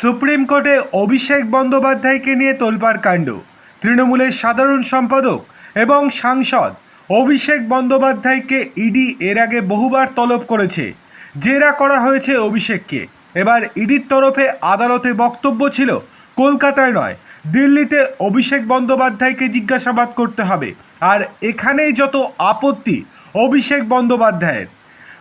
Supreme কোর্টে অভিষেক বন্দ্যোপাধ্যায়কে নিয়ে তোলপাড় কাণ্ড। তৃণমূলের সাধারণ সম্পাদক এবং সাংসদ অভিষেক বন্দ্যোপাধ্যায়কে ইডি এর আগে বহুবার তলব করেছে। জেরা করা হয়েছে অভিষেককে। এবার ইডির তরফে আদালতে বক্তব্য ছিল, কলকাতায় নয়, দিল্লিতে অভিষেক বন্দ্যোপাধ্যায়কে জিজ্ঞাসাবাদ করতে হবে। আর এখানেই যত আপত্তি অভিষেক বন্দ্যোপাধ্যায়ের।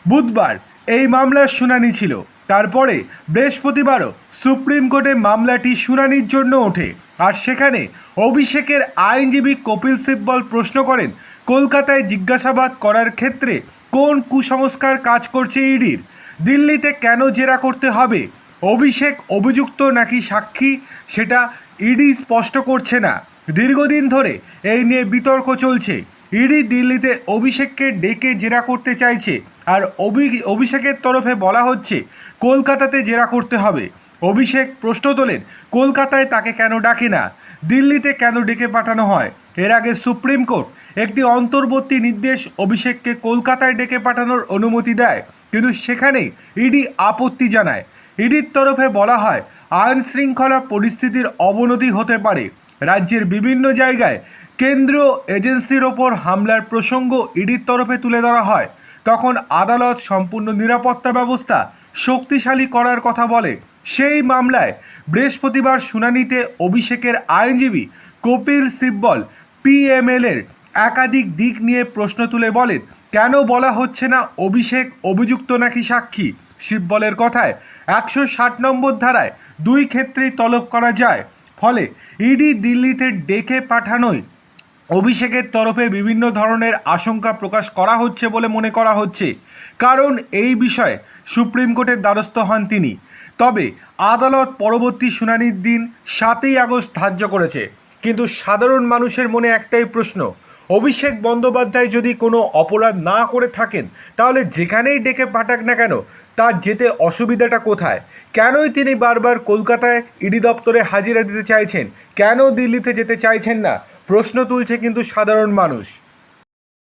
বুধবার এই মামলার শুনানি ছিল। তারপরে বৃহস্পতিবারও সুপ্রিম কোর্টে মামলাটি শুনানির জন্য ওঠে। আর সেখানে অভিষেকের আইনজীবী কপিল সিব্বল প্রশ্ন করেন, কলকাতায় জিজ্ঞাসাবাদ করার ক্ষেত্রে কোন কুসংস্কার কাজ করছে ইডির? দিল্লিতে কেন জেরা করতে হবে? অভিষেক অভিযুক্ত নাকি সাক্ষী? সেটা ইডি স্পষ্ট করছে না। দীর্ঘদিন ধরে এই নিয়ে বিতর্ক চলছে। ইডি দিল্লিতে অভিষেককে ডেকে জেরা করতে চাইছে। আর অভি- অভিষেকের তরফে বলা হচ্ছে, কলকাতাতে জেরা করতে হবে। অভিষেক প্রশ্ন তোলেন, কলকাতায় তাকে কেন ডাকে না? দিল্লিতে কেন ডেকে পাঠানো হয়? এর আগে সুপ্রিম কোর্ট একটি অন্তর্বর্তী নির্দেশ অভিষেককে কলকাতায় ডেকে পাঠানোর অনুমতি দেয়। কিন্তু সেখানেই ইডি আপত্তি জানায়। ইডির তরফে বলা হয়, আইন শৃঙ্খলা পরিস্থিতির অবনতি হতে পারে। রাজ্যের বিভিন্ন জায়গায় কেন্দ্রীয় এজেন্সির ওপর হামলার প্রসঙ্গ ইডির তরফে তুলে ধরা হয়। তখন আদালত সম্পূর্ণ নিরাপত্তা ব্যবস্থা শক্তিশালী করার কথা বলে। সেই মামলায় বৃহস্পতিবার শুনানিতে অভিষেকের আইনজীবী কপিল সিব্বল পিএমএল এর একাধিক দিক নিয়ে প্রশ্ন তুলে বলেন, কেন বলা হচ্ছে না অভিষেক অভিযুক্ত নাকি সাক্ষী? শিববলের কথায়, একশো ষাট নম্বর ধারায় দুই ক্ষেত্রেই তলব করা যায়। ফলে ইডি দিল্লিতে ডেকে পাঠানোয় অভিষেকের তরফে বিভিন্ন ধরনের আশঙ্কা প্রকাশ করা হচ্ছে বলে মনে করা হচ্ছে। কারণ এই বিষয়ে সুপ্রিম কোর্টের দ্বারস্থ হন তিনি। তবে আদালত পরবর্তী শুনানির দিন সাতই আগস্ট ধার্য করেছে। কিন্তু সাধারণ মানুষের মনে একটাই প্রশ্ন, অভিষেক বন্দ্যোপাধ্যায় যদি কোনো অপরাধ না করে থাকেন, তাহলে যেখানেই ডেকে পাঠাক না কেন, তার যেতে অসুবিধাটা কোথায়? কেনই তিনি বারবার কলকাতায় ইডি দপ্তরে হাজিরা দিতে চাইছেন? কেন দিল্লিতে যেতে চাইছেন না? প্রশ্ন তুলছে কিন্তু সাধারণ মানুষ।